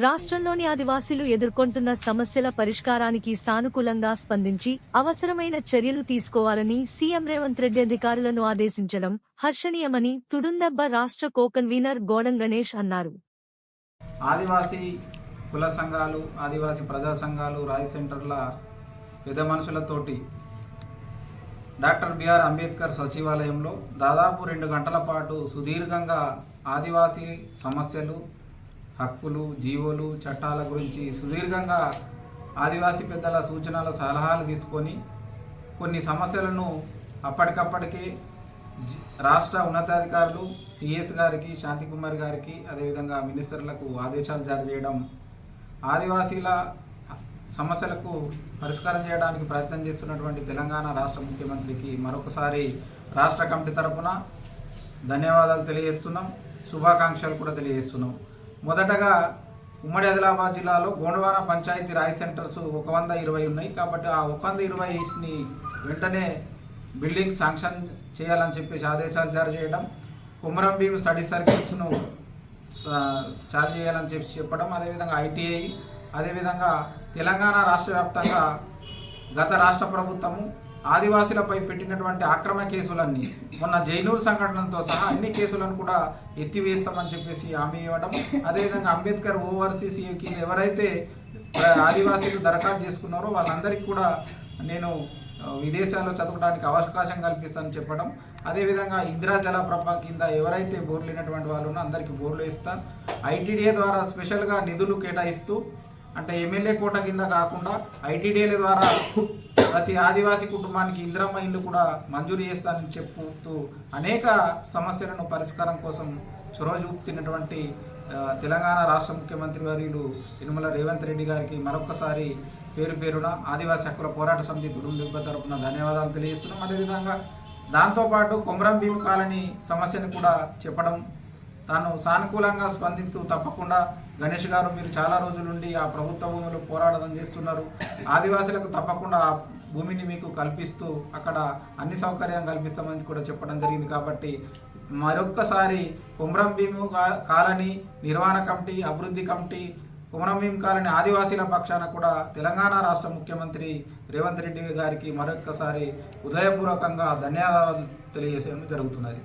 రాష్ట్రంలోని ఆదివాసీలు ఎదుర్కొంటున్న సమస్యల పరిష్కారానికి సానుకూలంగా స్పందించి అవసరమైన చర్యలు తీసుకోవాలని సీఎం రేవంత్ రెడ్డి అధికారులను ఆదేశించడం హర్షణీయమని తుడుందెబ్బ రాష్ట్ర కోకన్వీనర్ గోడం గణేష్ అన్నారు. ఆదివాసీ కుల సంఘాలు ఆదివాసీ ప్రజా సంఘాలు రాయ్ సెంటర్ల పెద్ద మనుషులతోటి డాక్టర్ బిఆర్ అంబేద్కర్ సచివాలయంలో దాదాపు రెండు గంటల పాటు సుదీర్ఘంగా ఆదివాసీ సమస్యలు హక్కులు జీవోలు చట్టాల గురించి సుదీర్ఘంగా ఆదివాసీ పెద్దల సూచనల సలహాలు తీసుకొని కొన్ని సమస్యలను అప్పటికప్పటికే రాష్ట్ర ఉన్నతాధికారులు సిఎస్ గారికి శాంతికుమార్ గారికి అదేవిధంగా మినిస్టర్లకు ఆదేశాలు జారీ చేయడం ఆదివాసీల సమస్యలకు పరిష్కారం చేయడానికి ప్రయత్నం చేస్తున్నటువంటి తెలంగాణ రాష్ట్ర ముఖ్యమంత్రికి మరొకసారి రాష్ట్ర కమిటీ తరపున ధన్యవాదాలు తెలియజేస్తున్నాం. శుభాకాంక్షలు కూడా తెలియజేస్తున్నాం. మొదటగా ఉమ్మడి ఆదిలాబాద్ జిల్లాలో గోండవాన పంచాయతీ రాయ్ సెంటర్స్ ఒక వంద ఇరవై ఉన్నాయి కాబట్టి ఆ ఒక వంద ఇరవైని వెంటనే బిల్డింగ్ శాంక్షన్ చేయాలని చెప్పేసి ఆదేశాలు జారీ చేయడం కుమరం భీమ్ స్టడీ సర్కిల్స్ను చార్జ్ చేయాలని చెప్పి చెప్పడం అదేవిధంగా ఐటీఐ అదేవిధంగా తెలంగాణ రాష్ట్ర వ్యాప్తంగా గత రాష్ట్ర ప్రభుత్వము ఆదివాసీలపై పెట్టినటువంటి అక్రమ కేసులన్నీ మొన్న జైనూర్ సంఘటనతో సహా అన్ని కేసులను కూడా ఎత్తివేస్తామని చెప్పేసి హామీ ఇవ్వడం అదేవిధంగా అంబేద్కర్ ఓవర్సీసీ కింద ఎవరైతే ఆదివాసీలు దరఖాస్తు చేసుకున్నారో వాళ్ళందరికీ కూడా నేను విదేశాల్లో చదవడానికి అవకాశం కల్పిస్తానని చెప్పడం అదేవిధంగా ఇందిరా జలప్రభ కింద ఎవరైతే బోర్లు లేనటువంటి వాళ్ళు అందరికీ బోర్లు ఇస్తా ఐటీడీఏ ద్వారా స్పెషల్గా నిధులు కేటాయిస్తూ అంటే ఎమ్మెల్యే కోట కింద కాకుండా ఐటీడీఏల ద్వారా ప్రతి ఆదివాసీ కుటుంబానికి ఇందిరమ్మ ఇల్లు కూడా మంజూరు చేస్తానని చెప్పుతూ అనేక సమస్యలను పరిష్కారం కోసం చొరవ చూపుతున్నటువంటి తెలంగాణ రాష్ట్ర ముఖ్యమంత్రి వర్యులు యనమల రేవంత్ రెడ్డి గారికి మరొకసారి పేరు పేరున ఆదివాసీ హక్కుల పోరాట సమితి తుడుందిబ్బ తరపున ధన్యవాదాలు తెలియజేస్తున్నాం. అదేవిధంగా దాంతోపాటు కొమరం భీమ్ కాలనీ సమస్యను కూడా చెప్పడం తాను సానుకూలంగా స్పందిస్తూ తప్పకుండా గణేష్ గారు మీరు చాలా రోజుల నుండి ఆ ప్రభుత్వ భూములు పోరాటం చేస్తున్నారు. ఆదివాసులకు తప్పకుండా ఆ భూమిని మీకు కల్పిస్తూ అక్కడ అన్ని సౌకర్యం కల్పిస్తామని కూడా చెప్పడం జరిగింది కాబట్టి మరొక్కసారి కుమరం భీము కా- కాలనీ నిర్వహణ కమిటీ అభివృద్ధి కమిటీ కుమరం భీం కాలనీ ఆదివాసీల పక్షాన కూడా తెలంగాణ రాష్ట్ర ముఖ్యమంత్రి రేవంత్ రెడ్డి గారికి మరొక్కసారి హృదయపూర్వకంగా ధన్యవాదాలు తెలియజేయడం జరుగుతున్నది.